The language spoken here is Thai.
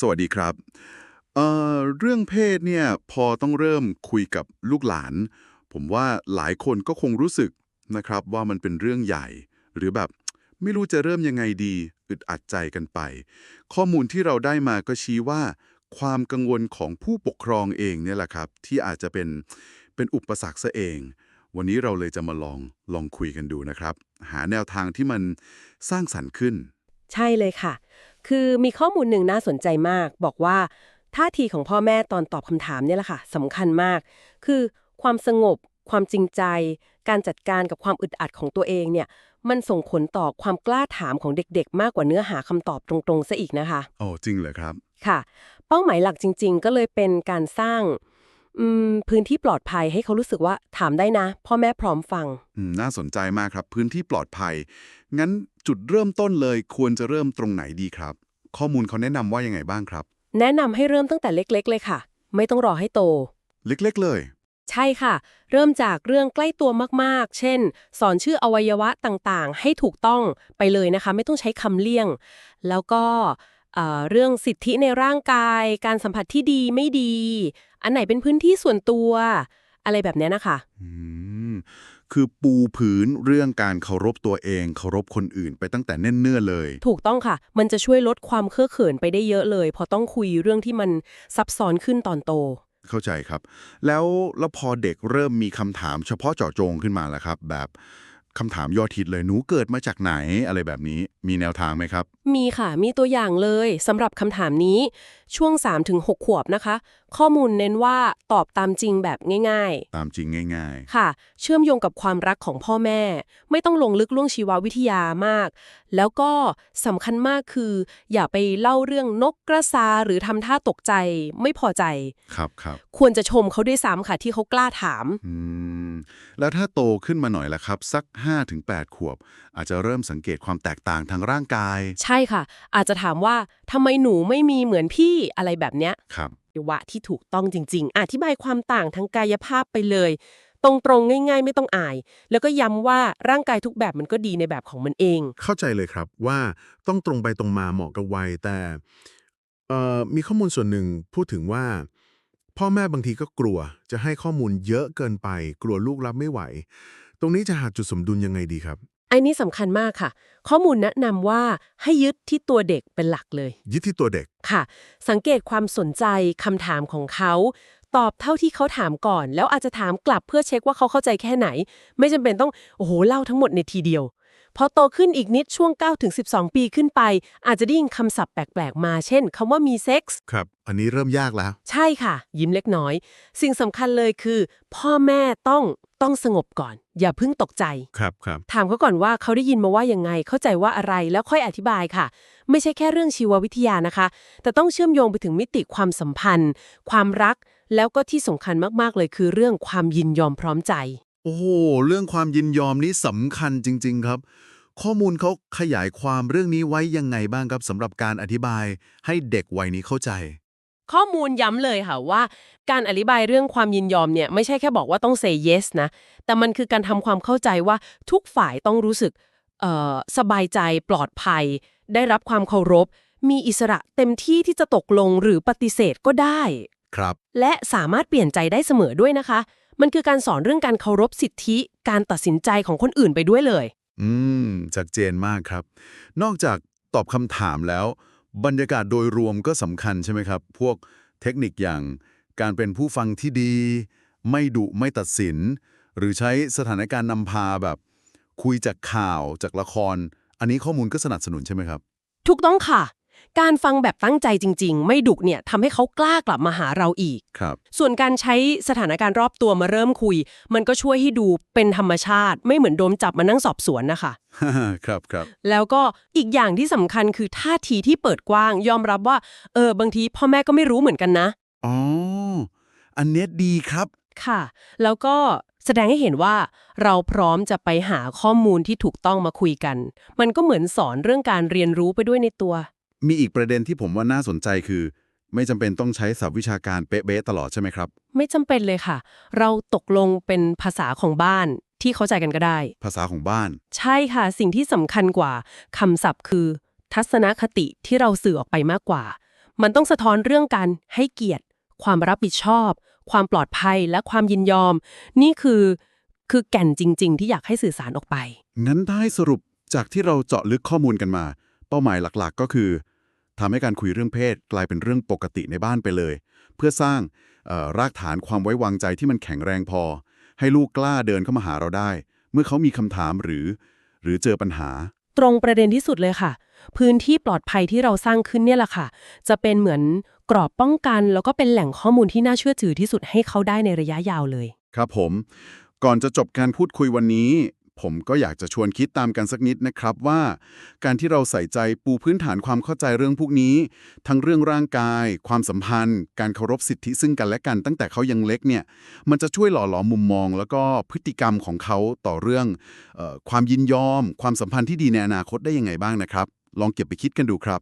สวัสดีครับเอ่อเรื่องเพศเนี่ยพอต้องเริ่มคุยกับลูกหลาน ผมว่าหลายคนก็คงรู้สึกนะครับว่ามันเป็นเรื่องใหญ่ หรือแบบไม่รู้จะเริ่มยังไงดีอึดอัดใจกันไป ข้อมูลที่เราได้มาก็ชี้ว่า ความกังวลของผู้ปกครองเองเนี่ยแหละครับ ที่อาจจะเป็นเป็นอุปสรรคซะเอง วันนี้เราเลยจะมาลองลองคุยกันดูนะครับ หาแนวทางที่มันสร้างสรรค์ขึ้น ใช่เลยค่ะ คือมีข้อมูลหนึ่งน่าสนใจมาก บอกว่าท่าทีของพ่อแม่ตอนตอบคำถามเนี่ยแหละค่ะสำคัญมาก คือความสงบ ความจริงใจ การจัดการกับความอึดอัดของตัวเองเนี่ย มันส่งผลต่อความกล้าถามของเด็กๆ มากกว่าเนื้อหาคำตอบตรงๆซะอีกนะคะโอ้จริงเหรอครับ ค่ะ เป้าหมายหลักจริง ๆ ก็เลยเป็นการสร้างอืมพื้นที่ปลอดภัยให้เขารู้สึกว่าถามได้นะ พ่อแม่พร้อมฟังอืมน่าสนใจมากครับ พื้นที่ปลอดภัย งั้นจุดเริ่มต้นเลยควรจะเริ่มตรงไหนดีครับ ข้อมูลเขาแนะนำว่ายังไงบ้างครับ แนะนำให้เริ่มตั้งแต่เล็ก ๆ เลยค่ะ ไม่ต้องรอให้โต เล็กๆเลย ใช่ค่ะ เริ่มจากเรื่องใกล้ตัวมากๆ เช่น สอนชื่ออวัยวะต่างๆ ให้ถูกต้องไปเลยนะคะ ไม่ต้องใช้คำเลี่ยง แล้วก็เอ่อเรื่องสิทธิในร่างกาย การสัมผัสที่ดีไม่ดี อันไหนเป็นพื้นที่ส่วนตัว อะไรแบบเนี้ยนะคะ อืม คือปูผืนเรื่องการเคารพตัวเองเคารพคนอื่นไปตั้งแต่เนิ่นๆเลย ถูกต้องค่ะ มันจะช่วยลดความเคอะเขินไปได้เยอะเลย พอต้องคุยเรื่องที่มันซับซ้อนขึ้นตอนโต เข้าใจครับ แล้วแล้วพอเด็กเริ่มมีคำถามเฉพาะเจาะจงขึ้นมาแล้วครับ แบบ คำถามยอดฮิตเลยหนูเกิดมาจากไหนอะไรแบบนี้ มีแนวทางไหมครับ มีค่ะ มีตัวอย่างเลยสำหรับคำถามนี้ช่วง 3-6 ขวบนะคะ ข้อมูลเน้นว่าตอบตามจริงแบบง่าย ตามจริงง่าย ๆ ค่ะ เชื่อมโยงกับความรักของพ่อแม่ ไม่ต้องลงลึกล่วงชีววิทยามาก แล้วก็สำคัญมากคือ อย่าไปเล่าเรื่องนกกระซาหรือทำท่าตกใจไม่พอใจๆครับครับควรจะชมเขาด้วยซ้ำค่ะที่เขากล้าถาม อืมแล้วถ้าโตขึ้นมาหน่อยล่ะครับ สัก5-8 ขวบ อาจจะเริ่มสังเกตความแตกต่างทางร่างกาย ใช่ค่ะ อาจจะถามว่าทำไมหนูไม่มีเหมือนพี่อะไรแบบเนี้ยครับวะที่ถูกต้องจริง ๆ อธิบายความต่างทางกายภาพไปเลย ตรงๆง่าย ๆ ไม่ต้องอาย แล้วก็ย้ำว่าร่างกายทุกแบบมันก็ดีในแบบของมันเอง เข้าใจเลยครับว่าต้องตรงไปตรงมาเหมาะกับวัยแต่เอ่อมีข้อมูลส่วนหนึ่งพูดถึงว่า พ่อแม่บางทีก็กลัวจะให้ข้อมูลเยอะเกินไป กลัวลูกรับไม่ไหว ตรงนี้จะหาจุดสมดุลยังไงดีครับ อันนี้สำคัญมากค่ะ ข้อมูลแนะนำว่าให้ยึดที่ตัวเด็กเป็นหลักเลย ยึดที่ตัวเด็ก ค่ะ สังเกตความสนใจคำถามของเขา ตอบเท่าที่เขาถามก่อน แล้วอาจจะถามกลับเพื่อเช็คว่าเขาเข้าใจแค่ไหน ไม่จำเป็นต้อง โอ้โห เล่าทั้งหมดในทีเดียว พอโตขึ้นอีกนิดช่วง 9-12 ปีขึ้นไป อาจจะได้ยินคำศัพท์แปลก ๆ มาเช่นคำว่ามีเซ็กส์ครับ อันนี้เริ่มยากแล้ว ใช่ค่ะ ยิ้มเล็กน้อย สิ่งสำคัญเลยคือ พ่อแม่ต้องต้องสงบก่อน อย่าเพิ่งตกใจ ครับครับถามเขาก่อนว่าเขาได้ยินมาว่ายังไง เข้าใจว่าอะไรแล้วค่อยอธิบายค่ะ ไม่ใช่แค่เรื่องชีววิทยานะคะ แต่ต้องเชื่อมโยงไปถึงมิติความสัมพันธ์ ความรัก แล้วก็ที่สำคัญมากๆเลยคือเรื่องความยินยอมพร้อมใจ โอ้โห เรื่องความยินยอมนี้สำคัญจริง ๆ ครับ ข้อมูลเขาขยายความเรื่องนี้ไว้ยังไงบ้างครับสำหรับการอธิบายให้เด็กวัยนี้เข้าใจ ข้อมูลย้ำเลยค่ะว่า การอธิบายเรื่องความยินยอมเนี่ยไม่ใช่แค่บอกว่าต้อง say yes นะ แต่มันคือการทำความเข้าใจว่าทุกฝ่ายต้องรู้สึกเอ่อสบายใจปลอดภัย ได้รับความเคารพ มีอิสระเต็มที่ที่จะตกลงหรือปฏิเสธก็ได้ ครับ และสามารถเปลี่ยนใจได้เสมอด้วยนะคะ มันคือการสอนเรื่องการเคารพสิทธิการตัดสินใจของคนอื่นไปด้วยเลย อืมชัดเจนมากครับ นอกจากตอบคำถามแล้ว บรรยากาศโดยรวมก็สำคัญใช่ไหมครับ พวกเทคนิคอย่างการเป็นผู้ฟังที่ดี ไม่ดุไม่ตัดสิน หรือใช้สถานการณ์นำพาแบบ คุยจากข่าวจากละคร อันนี้ข้อมูลก็สนับสนุนใช่ไหมครับ ถูกต้องค่ะ การฟังแบบตั้งใจจริง ๆ ไม่ดุเนี่ยทำให้เขากล้ากลับมาหาเราอีก ครับ ส่วนการใช้สถานการณ์รอบตัวมาเริ่มคุย มันก็ช่วยให้ดูเป็นธรรมชาติ ไม่เหมือนโดนจับมานั่งสอบสวนนะคะ ครับครับแล้วก็อีกอย่างที่สำคัญคือท่าทีที่เปิดกว้าง ยอมรับว่า เออบางทีพ่อแม่ก็ไม่รู้เหมือนกันนะ อ๋ออันเนี้ยดีครับ ค่ะ แล้วก็แสดงให้เห็นว่าเราพร้อมจะไปหาข้อมูลที่ถูกต้องมาคุยกัน มันก็เหมือนสอนเรื่องการเรียนรู้ไปด้วยในตัว มีอีกประเด็นที่ผมว่าน่าสนใจคือ ไม่จำเป็นต้องใช้ศัพท์วิชาการเป๊ะๆตลอดใช่ไหมครับ ไม่จำเป็นเลยค่ะ เราตกลงเป็นภาษาของบ้านที่เข้าใจกันก็ได้ ภาษาของบ้าน ใช่ค่ะ สิ่งที่สำคัญกว่าคำศัพท์คือ ทัศนคติที่เราสื่อออกไปมากกว่า มันต้องสะท้อนเรื่องการให้เกียรติ ความรับผิดชอบ ความปลอดภัยและความยินยอม นี่คือ คือแก่นจริง ๆ ที่อยากให้สื่อสารออกไป งั้นถ้าให้สรุปจากที่เราเจาะลึกข้อมูลกันมา เป้าหมายหลักๆ ก็คือ ทำให้การคุยเรื่องเพศกลายเป็นเรื่องปกติในบ้านไปเลย เพื่อสร้างเอ่อรากฐานความไว้วางใจที่มันแข็งแรงพอ ให้ลูกกล้าเดินเข้ามาหาเราได้ เมื่อเขามีคำถามหรือ หรือเจอปัญหา ตรงประเด็นที่สุดเลยค่ะ พื้นที่ปลอดภัยที่เราสร้างขึ้นเนี่ยแหละค่ะ จะเป็นเหมือนกรอบป้องกัน แล้วก็เป็นแหล่งข้อมูลที่น่าเชื่อถือที่สุดให้เขาได้ในระยะยาวเลย ครับผม ก่อนจะจบการพูดคุยวันนี้ ผมก็อยากจะชวนคิดตามกันสักนิดนะครับว่า การที่เราใส่ใจปูพื้นฐานความเข้าใจเรื่องพวกนี้ ทั้งเรื่องร่างกาย ความสัมพันธ์ การเคารพสิทธิซึ่งกันและกันตั้งแต่เขายังเล็กเนี่ยมันจะช่วยหล่อหลอมมุมมอง แล้วก็พฤติกรรมของเขาต่อเรื่องออความยินยอม ความสัมพันธ์ที่ดีในอนาคตได้ยังไงบ้างนะครับ ลองเก็บไปคิดกันดูครับ